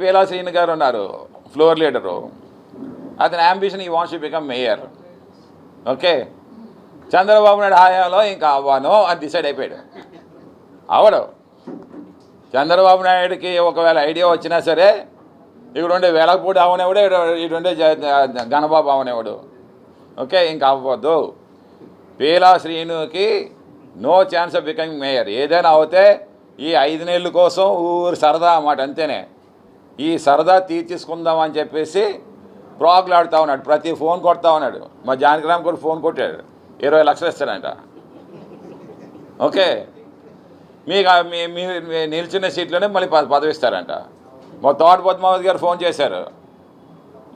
పీలా శ్రీని గారు ఉన్నారు floor leader. అతని ambition he wants become mayor okay Chandrababu Naidu హయాంలో ఇంకా అవ్వను అని డిసైడ్ అయిపోయాడు. అవడు చంద్రబాబు నాయుడుకి ఒకవేళ ఐడియా వచ్చినా సరే ఇక్కడ ఉండే వెలగపూడి అవనేవాడు ఇటు ఉండే జ- గణబాబు అవనేవాడు ఓకే ఇంకా అవ్వద్దు Peela శ్రీనుకి no chance of becoming mayor ఏదైనా అవుతే ఈ ఐదు నెలల కోసం ఊరు సరదా అన్నమాట అంతేనే. ఈ సరదా తీర్చేసుకుందాం అని చెప్పేసి ప్రోగ్లాడుతూ ఉన్నాడు. ప్రతి ఫోన్ కొడతా ఉన్నాడు. మా జానకిరామ్ కూడా ఫోన్ కొట్టాడు. ఇరవై లక్షలు ఇస్తాడంట. ఓకే. మీకు మీ మీ నిల్చున్న సీట్లోనే మళ్ళీ ప- పదవి ఇస్తారంట. మా తోట పద్మావతి గారు ఫోన్ చేశారు.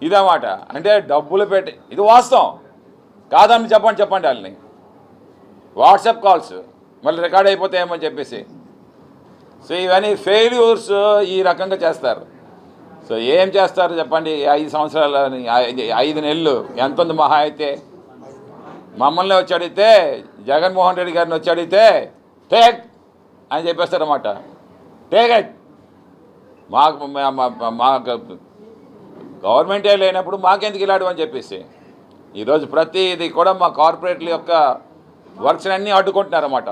ఇదన్నమాట. అంటే డబ్బులు పెట్టి ఇది వాస్తవం. కాదని చెప్పండి చెప్పండి వాళ్ళని. WhatsApp calls. మళ్ళీ రికార్డ్ అయిపోతాయేమని చెప్పేసి. సో ఇవన్నీ ఫెయిల్యూర్స్ ఈ రకంగా చేస్తారు. సో ఏం చేస్తారు చెప్పండి? ఐదు సంవత్సరాలు ఐదు- నెలలు. ఎంత ఉంది మహా అయితే? మమ్మల్ని వచ్చి అడిగితే జగన్మోహన్ రెడ్డి గారిని వచ్చి అడిగితే టేక్! అని చెప్పేస్తారన్నమాట. టేక్ మాకు మాకు గవర్నమెంటే లేనప్పుడు మాకెందుకు ఇలాడు అని చెప్పేసి. ఈరోజు ప్రతిది కూడా మా కార్పొరేట్ల యొక్క వర్క్స్ అన్నీ అడ్డుకుంటున్నారన్నమాట.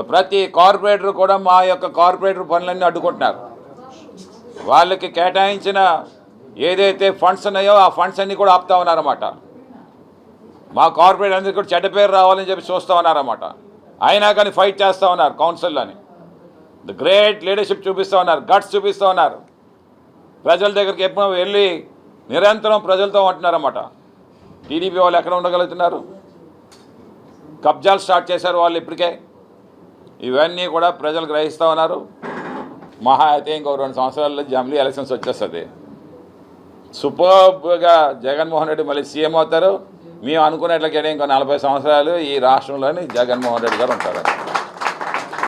ప్రతి కార్పొరేటర్ కూడా మా యొక్క కార్పొరేటర్ పనులన్నీ అడ్డుకుంటున్నారు. వాళ్ళకి కేటాయించిన ఏదైతే ఫండ్స్ ఉన్నాయో ఆ ఫండ్స్ అన్నీ కూడా ఆపుతా ఉన్నారన్నమాట. మా కార్పొరేట్ అందరికీ కూడా చెడ్డ పేరు రావాలని చెప్పి చూస్తూ ఉన్నారన్నమాట. అయినా కానీ ఫైట్ చేస్తూ ఉన్నారు కౌన్సిల్లోని ద గ్రేట్ లీడర్షిప్ చూపిస్తూ ఉన్నారు గట్స్ చూపిస్తూ ఉన్నారు. ప్రజల దగ్గరికి ఎప్పుడో వెళ్ళి నిరంతరం ప్రజలతో ఉంటున్నారన్నమాట. టీడీపీ వాళ్ళు ఎక్కడ ఉండగలుగుతున్నారు? కబ్జాలు స్టార్ట్ చేశారు వాళ్ళు ఇప్పటికే. ఇవన్నీ కూడా ప్రజలు గ్రహిస్తూ ఉన్నారు. మహా అయితే ఇంకో రెండు సంవత్సరాల్లో జమిలీ ఎలక్షన్స్ వచ్చేస్తుంది. సూపర్గా జగన్మోహన్ రెడ్డి మళ్ళీ సీఎం అవుతారు. మేము అనుకున్నట్లయితే ఇంకో నలభై సంవత్సరాలు ఈ రాష్ట్రంలోని జగన్మోహన్ రెడ్డి గారు ఉంటారు.